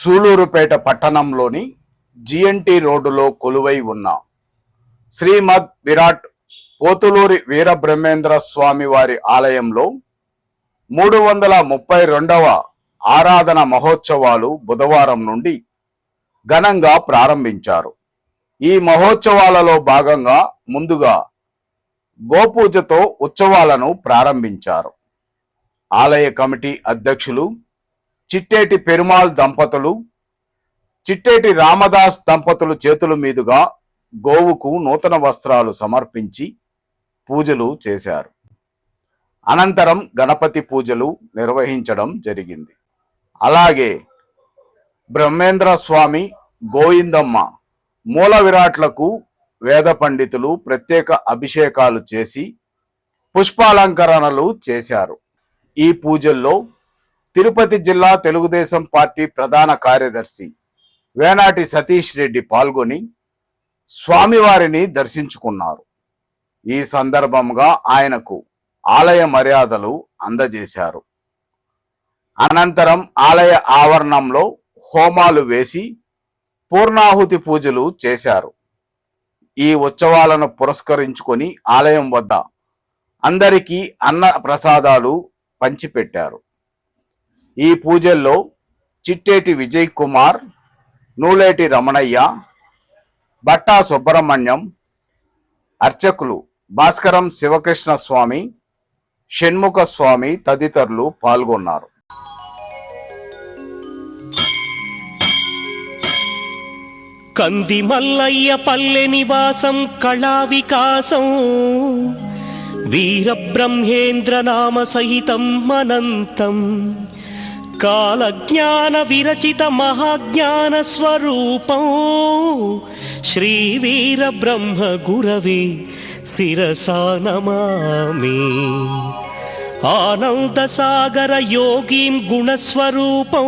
సూలూరుపేట పట్టణంలోని జిఎన్టి రోడ్డులో కొలువై ఉన్న శ్రీమద్ విరాట్ పోతులూరి వీరబ్రహ్మేంద్ర స్వామి వారి ఆలయంలో మూడు వందల ముప్పై రెండవ ఆరాధన మహోత్సవాలు బుధవారం నుండి ఘనంగా ప్రారంభించారు. ఈ మహోత్సవాలలో భాగంగా ముందుగా గోపూజతో ఉత్సవాలను ప్రారంభించారు. ఆలయ కమిటీ అధ్యక్షులు చిట్టేటి పెరుమాల్ దంపతులు చిట్టేటి రామదాస్ దంపతులు చేతుల మీదుగా గోవుకు నూతన వస్త్రాలు సమర్పించి పూజలు చేశారు. అనంతరం గణపతి పూజలు నిర్వహించడం జరిగింది. అలాగే బ్రహ్మేంద్ర స్వామి గోవిందమ్మ మూల విరాట్లకు వేద పండితులు ప్రత్యేక అభిషేకాలు చేసి పుష్పాలంకరణలు చేశారు. ఈ పూజల్లో తిరుపతి జిల్లా తెలుగుదేశం పార్టీ ప్రధాన కార్యదర్శి వేనాటి సతీష్ రెడ్డి పాల్గొని స్వామివారిని దర్శించుకున్నారు. ఈ సందర్భంగా ఆయనకు ఆలయ మర్యాదలు అందజేశారు. అనంతరం ఆలయ ఆవరణంలో హోమాలు వేసి పూర్ణాహుతి పూజలు చేశారు. ఈ ఉత్సవాలను పురస్కరించుకొని ఆలయం వద్ద అందరికీ అన్న ప్రసాదాలు పంచిపెట్టారు. ఈ పూజల్లో చిట్టేటి విజయ్ కుమార్ నూలేటి రమణయ్య బట్టా సుబ్రహ్మణ్యం అర్చకులు భాస్కరం శివకృష్ణ స్వామి షణ్ముఖ స్వామి తదితరులు పాల్గొన్నారు. కంది మల్లయ్య పల్లె నివాసం కళా వికాసం వీరబ్రహ్మేంద్ర నామ సహితం అనంతం. కాలజ్ఞాన విరచిత మహాజ్ఞాన స్వరూపం శ్రీ వీరబ్రహ్మ గురవే శిరసా నమామి ఆనందసాగర యోగీం గుణస్వరూపం.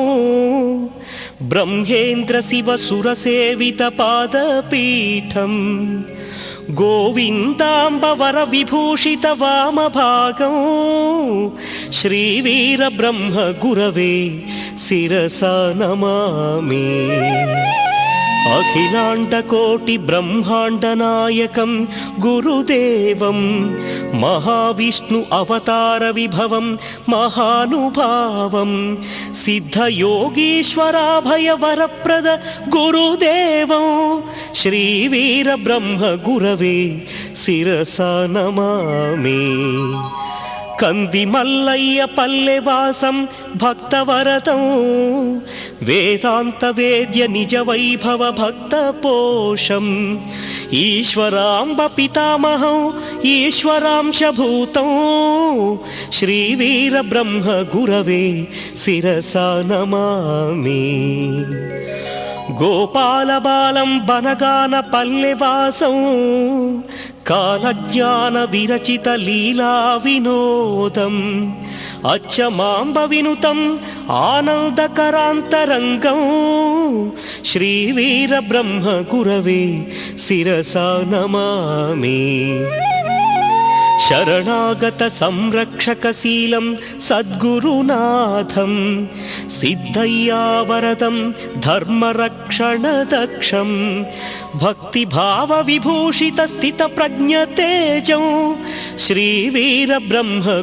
బ్రహ్మేంద్ర శివ సురసేవిత పాదపీఠం. గోవిందాంబవర విభూషిత వామభాగం శ్రీవీర బ్రహ్మ గురవే శిరసా నమామి. అఖిలాండకోటి బ్రహ్మాండ నాయకం గురుదేవం మహావిష్ణు అవతార విభవం మహానుభావం సిద్ధయోగీశ్వరాభయ వరప్రద గురుదేవం శ్రీవీర బ్రహ్మ గురవే శిరసా నమామి కంది మల్లయ్య పల్లెవాసం భక్తవరతం వేదాంత వేద్య నిజ వైభవ భక్త పోషం. ఈశ్వరాంబ పితామహం ఈశ్వరాంశభూతం శ్రీవీర బ్రహ్మ గురవే శిరసా నమామి. గోపాలబాలం బనగాన పల్లెవాసం. కాలజ్ఞాన విరచిత లీలా వినోదం అచ్చమాంబ వినుతం ఆనందకరాంతరంగం. శ్రీవీర బ్రహ్మ గురవే శిరసా నమామి. శరణాగత సంరక్షకశీలం సద్గురునాథం సిద్ధయ్యావరదం ధర్మరక్షణదక్షం భక్తిభావ విభూషిత స్థిత ప్రజ్ఞతేజం శ్రీవీర బ్రహ్మ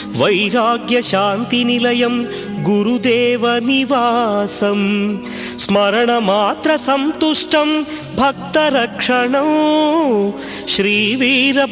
మల్లయ్య పల్లె క్షేత్రం ఆశ్రిత మందిరవాసం ఆనందదాయకం శ్రీవీరభోగ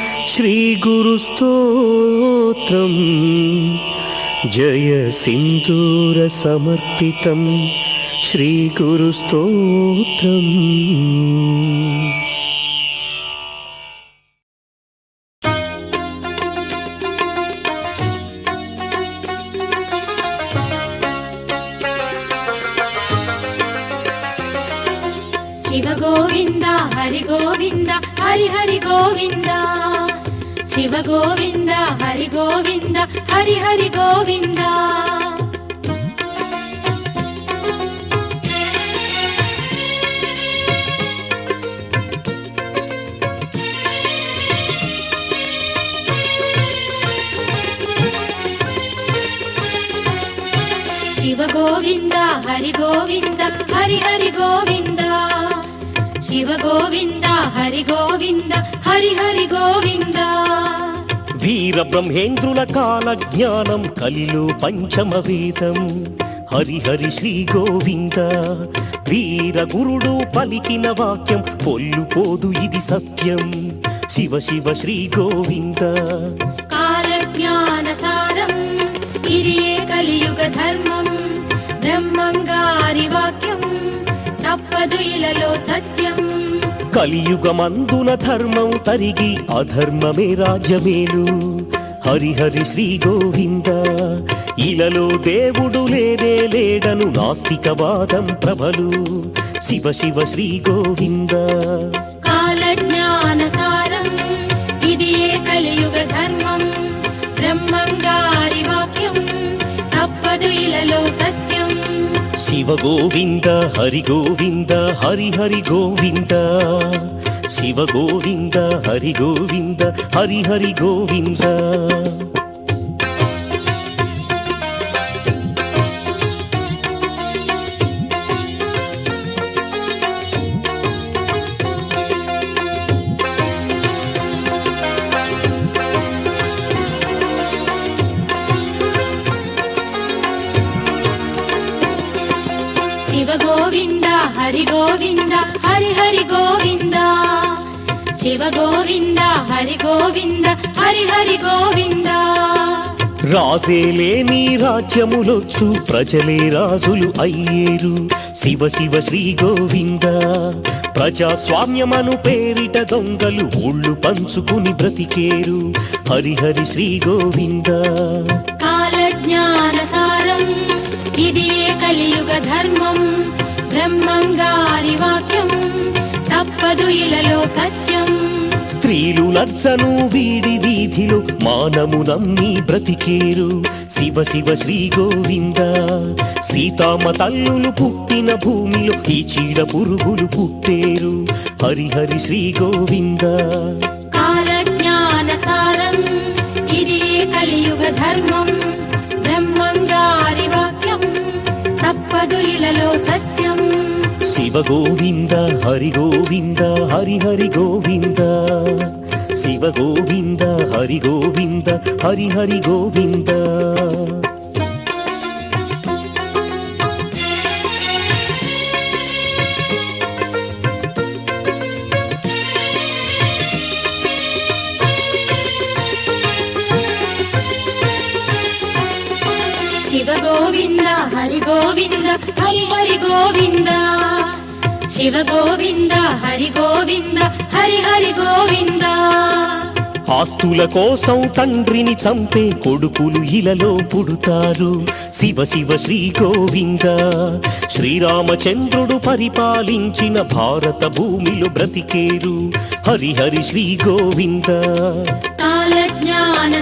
సకలార్థపూర్ణం జ్ఞానాం శ్రియం విపుల సౌఖ్యమనంత కీర్తిం సంప్రాప్య దేహ విలయే లభతే శివ గోవింద హరి గోవింద హరి హరి గోవింద. శివ గోవింద హరి గోవింద హరి హరి గోవింద. శివ గోవింద హరి గోవింద హరి హరి గోవింద వీర బ్రహ్మేంద్రుల కాల జ్ఞానం కలిలో పంచమ వేదం హరి హరి శ్రీ గోవింద వీర గురుడు పలికిన వాక్యం పొల్లుపోదు ఇది సత్యం శివ శివ శ్రీ గోవింద తప్పదు సత్యం. కలియుగమందున ధర్మం తరిగి అధర్మమే రాజ్యమేలు హరిహరి శ్రీ గోవింద ఇలలో దేవుడు లేనే లేడను నాస్తికవాదం ప్రభలు శివ శివ శ్రీ గోవింద. శివ గోవింద హరి గోవింద హరి హరి గోవింద శివ గోవింద హరి గోవింద హరి హరి గోవింద హరి గోవింద హరి హరి గోవింద. శివ గోవింద హరి గోవింద హరి హరి గోవింద. రాజే లేని రాజ్యములొచ్చు ప్రజలే రాజులు అయ్యేరు. శివ శివ శ్రీ గోవింద ప్రజాస్వామ్యమను పేరిట దొంగలు ఊళ్ళు పంచుకుని బ్రతికేరు. హరిహరి శ్రీ గోవింద. కాల జ్ఞాన సారం ఇదియే కలియుగ ధర్మం? తప్పదు ఇలలో సత్యం. స్త్రీలు లజ్జను వీడి వీధిలో మానము నమ్మి బ్రతికేరు. శివ శివ శ్రీ గోవింద సీతామ తల్లులు పుట్టిన భూమిలో ఈ చీడ పురుగులు పుట్టేరు. హరిహరి శ్రీ గోవింద. సారం కలియుగ ధర్మం. బ్రహ్మంగారి వాక్యం తప్పదు ఇలలో సత్యం. శివగోవింద హరిగోవింద హరిహరి గోవింద. శివగోవింద హరిగోవింద హరిహరి గోవింద. శివ గోవింద హరి గోవింద హరి హరి గోవిందా. శివ గోవింద హరి గోవింద హరి హరి గోవింద ఆస్తుల కోసం తండ్రిని చంపే కొడుకులు ఇలలో పుడుతారు శివ శివ శ్రీ గోవింద శ్రీరామచంద్రుడు పరిపాలించిన భారత భూమిలో బ్రతికేరు హరి హరి శ్రీ గోవింద కాలజ్ఞాన